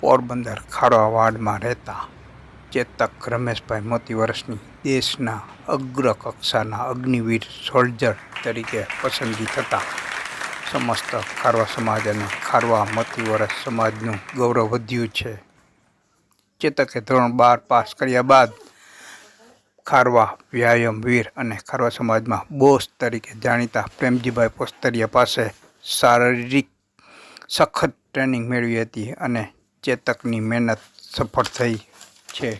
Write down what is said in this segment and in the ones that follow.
પોરબંદર ખારવા વાડમાં રહેતા ચેતક રમેશભાઈ મોતી વર્ષની દેશના અગ્ર કક્ષાના અગ્નિવીર સોલ્જર તરીકે પસંદગી થતાં સમસ્ત ખારવા સમાજ અને ખારવા મોતી વરસ સમાજનું ગૌરવ વધ્યું છે. ચેતકે ધોરણ બાર પાસ કર્યા બાદ ખારવા વ્યાયામવીર અને ખારવા સમાજમાં બોસ તરીકે જાણીતા પ્રેમજીભાઈ પોસ્તરિયા પાસે શારીરિક સખત ટ્રેનિંગ મેળવી હતી અને ચેતકની મહેનત સફળ થઈ છે.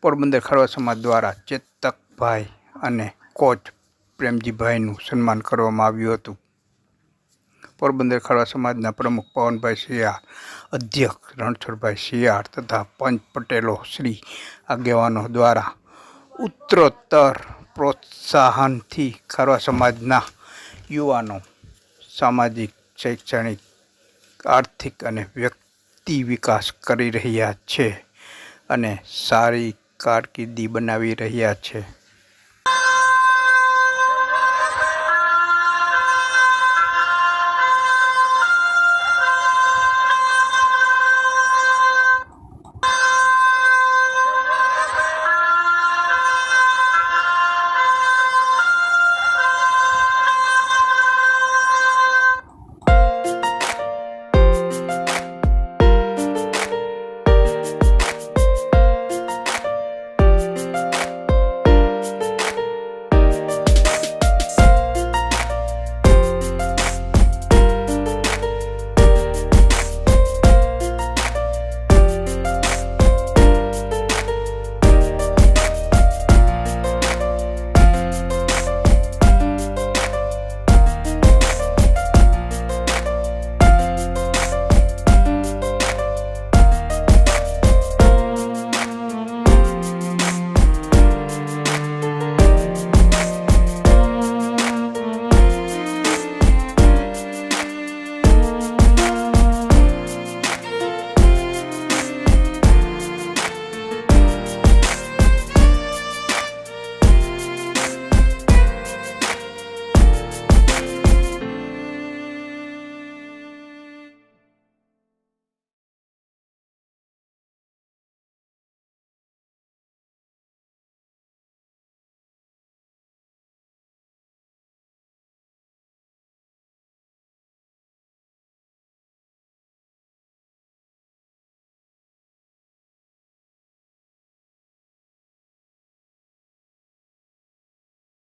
પોરબંદર ખરવા સમાજ દ્વારા ચેતકભાઈ અને કોચ પ્રેમજીભાઈનું સન્માન કરવામાં આવ્યું હતું. પોરબંદર ખરવા સમાજના પ્રમુખ પવનભાઈ શિયાળ અધ્યક્ષ રણછોડભાઈ શિયાળ તથા પંચ પટેલો શ્રી આગેવાનો દ્વારા ઉત્તરોત્તર પ્રોત્સાહનથી ખરવા સમાજના યુવાનો સામાજિક, શૈક્ષણિક આર્થિક અને વ્યક્તિ વિકાસ કરી રહ્યા છે અને સારી કારકિર્દી બનાવી રહ્યા છે.